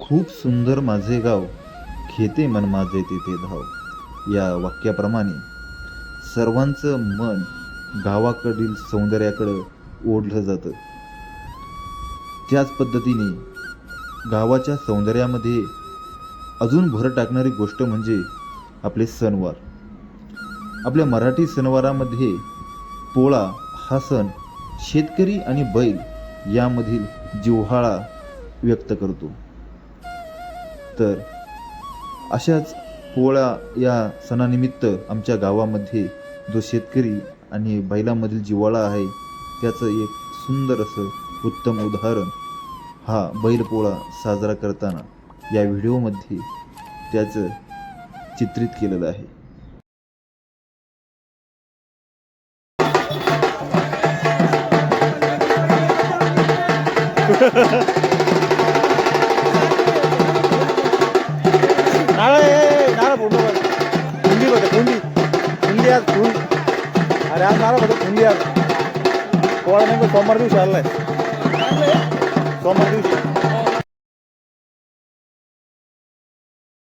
खूप सुंदर माझे गाव खेते मन माझे तेथे धाव. या वाक्याप्रमाणे सर्वांचं मन गावाकडील सौंदर्याकडं ओढलं जातं. त्याच पद्धतीने गावाच्या सौंदर्यामध्ये अजून भर टाकणारी गोष्ट म्हणजे आपले सणवार. आपल्या मराठी सणवारामध्ये पोळा हा सण शेतकरी आणि बैल यामधील जिव्हाळा व्यक्त करतो. तर अशाच पोळा या सणानिमित्त आमच्या गावामध्ये जो शेतकरी आणि बैलामधील जिव्हाळा आहे त्याचं एक सुंदर असं उत्तम उदाहरण हा बैलपोळा साजरा करताना या व्हिडिओमध्ये त्याचं चित्रित केलेलं आहे. नारळ ಕುಂಡಿಯಾದ ಅರೆ ಆ ನಾರ ಬದ ಕುಂಡಿಯಾದ ಕೋಳ ನಿಮಗೆ ಸೋಮವಾರ ದಿವಸ ಅಲ್ಲೇ ಸೋಮವಾರ ದಿವಸ